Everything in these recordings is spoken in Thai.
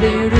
do do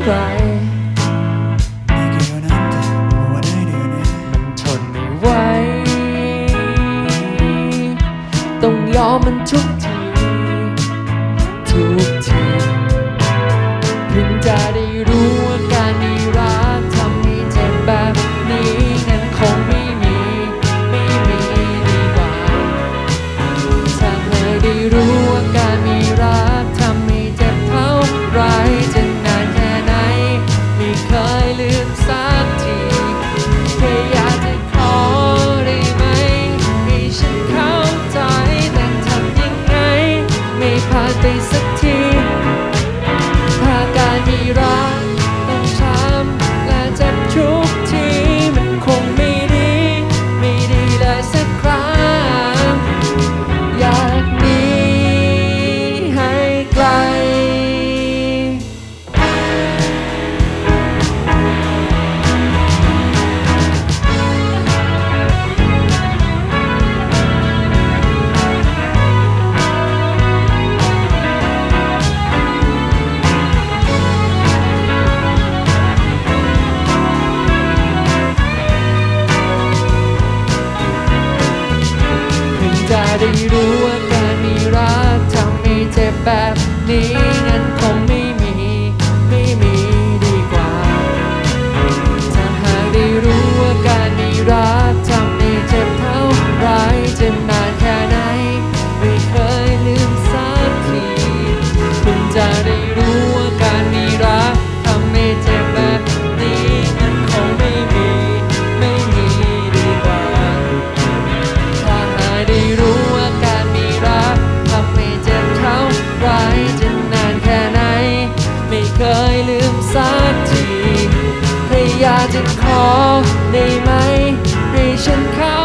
ไม่เกี่ครมันทนไม่ไหวต้องยอมมันทุกที ทุกทีถึงจะได้ space ได้รู้ว่าการมีรักทำให้เจ็บแบบนี้ ยลืมสักทีให้ยาจะขอได้ไหมให้ฉันเข้า